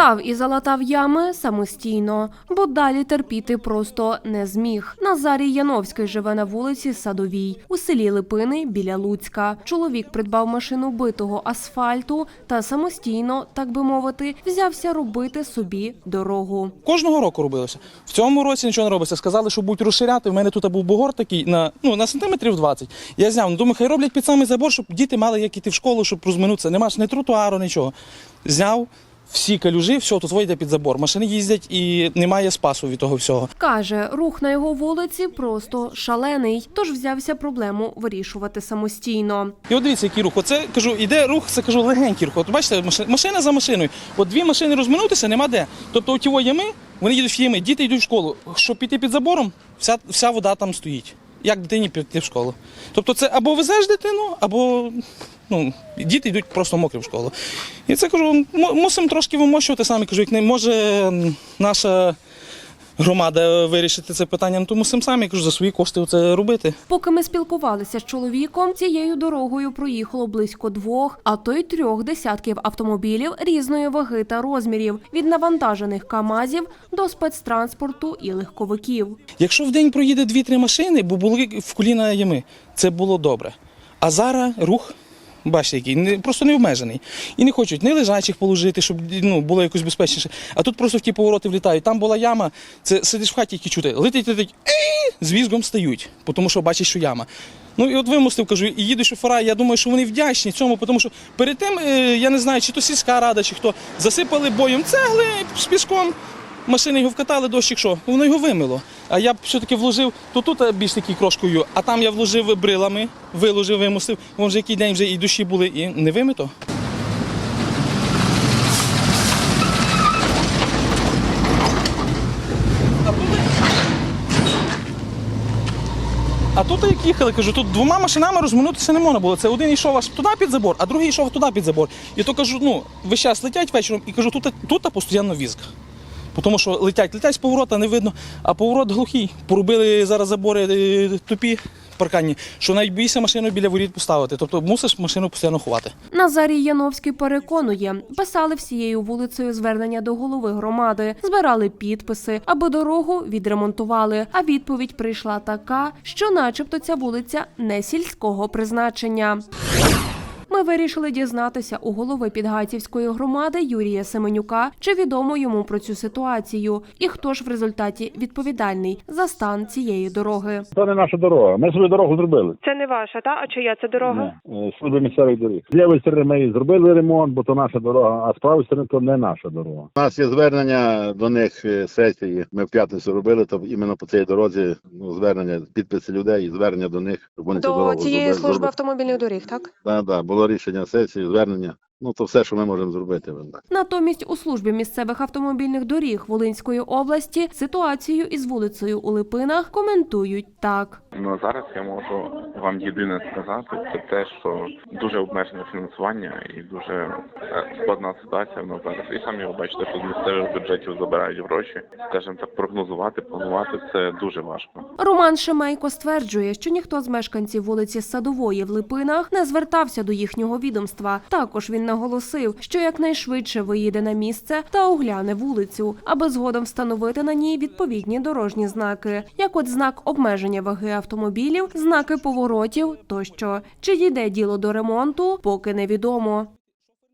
Став і залатав ями самостійно, бо далі терпіти просто не зміг. Назарій Яновський живе на вулиці Садовій у селі Липини біля Луцька. Чоловік придбав машину битого асфальту та самостійно, так би мовити, взявся робити собі дорогу. Кожного року робилося. В цьому році нічого не робиться. Сказали, що будуть розширяти. У мене тут був бугор такий на, ну, на сантиметрів 20. Я зняв, ну, думаю, хай роблять під самий забор, щоб діти мали як іти в школу, щоб розминутися. Нема ж ні тротуару, нічого. Зняв всі калюжі, все, тут вийде під забор. Машини їздять і немає спасу від того всього. Каже, рух на його вулиці просто шалений, тож взявся проблему вирішувати самостійно. І от дивіться, який рух. Оце кажу, іде рух, це кажу легенький рух. От бачите, машина за машиною. От дві машини розминутися, нема де. Тобто оті во ями, вони їдуть в ями, діти йдуть в школу. Щоб піти під забором, вся, вся вода там стоїть. Як дитині піти в школу. Тобто це або везеш дитину, або ну, діти йдуть просто мокрі в школу. І це кажу, мусимо трошки вимощувати самі. Кажу, як не може наша громада вирішити це питання, ну, то мусимо самі кажу, за свої кошти це робити. Поки ми спілкувалися з чоловіком, цією дорогою проїхало близько двох, а то й трьох десятків автомобілів різної ваги та розмірів від навантажених камазів до спецтранспорту і легковиків. Якщо в день проїде 2-3 машини, бо були в коліна ями, це було добре. А зараз рух, бачите, який просто не обмежений. І не хочуть ні лежачих положити, щоб ну, було якось безпечніше. А тут просто в ті повороти влітають. Там була яма, це сидиш в хаті, які чути, летить, летить, з візгом стають, тому що бачиш, що яма. Ну і от вимустив, кажу, і їде шофера. Я думаю, що вони вдячні цьому, тому що перед тим, е, я не знаю, чи то сільська рада, чи хто, засипали боєм цегли з піском. Машини його вкатали дощик, що воно його вимило. А я б все-таки вложив, то тут більш таки крошкою, а там я вложив брилами, виложив, вимусив. Вон вже який день вже і душі були, і не вимито. А тут як їхали, кажу, тут двома машинами розминутися не можна було. Це один йшов аж туди під забор, а другий йшов туди під забор. І то кажу, ну, весь час летять вечором і кажу, тут, тут постійно візг. Тому що летять, летять з поворота, не видно, а поворот глухий. Порубили зараз забори е, тупі парканні, що навіть бійся машину біля воріт поставити. Тобто мусиш машину постійно ховати. Назарій Яновський переконує, писали всією вулицею звернення до голови громади, збирали підписи, аби дорогу відремонтували. А відповідь прийшла така, що, начебто, ця вулиця не сільського призначення. Ми вирішили дізнатися у голови Підгайцівської громади Юрія Семенюка, чи відомо йому про цю ситуацію, і хто ж в результаті відповідальний за стан цієї дороги. Це не наша дорога. Ми свою дорогу зробили. Це не ваша, та? А чия це дорога? Е, Служби місцевих доріг. З лівої сторони ми зробили ремонт, бо то наша дорога, а з правої сторони то не наша дорога. У нас є звернення до них е, сесії. Ми в п'ятницю робили, то іменно по цій дорозі ну, звернення, підписи людей і звернення до них, вони До цієї зробили. служби автомобільних доріг, так? Так, так, було рішення сесії, звернення. Ну то все, що ми можемо зробити. так. Натомість у службі місцевих автомобільних доріг Волинської області ситуацію із вулицею у Липинах коментують так. Ну зараз я можу вам єдине сказати, це те, що дуже обмежене фінансування і дуже е, складна ситуація в нас зараз. І самі ви бачите, що з місцевих бюджетів забирають гроші. Скажімо так, прогнозувати, планувати це дуже важко. Роман Шемейко стверджує, що ніхто з мешканців вулиці Садової в Липинах не звертався до їхнього відомства. Також він наголосив, що якнайшвидше виїде на місце та огляне вулицю, аби згодом встановити на ній відповідні дорожні знаки, як от знак обмеження ваги автомобілів, знаки поворотів тощо. Чи дійде діло до ремонту, поки невідомо.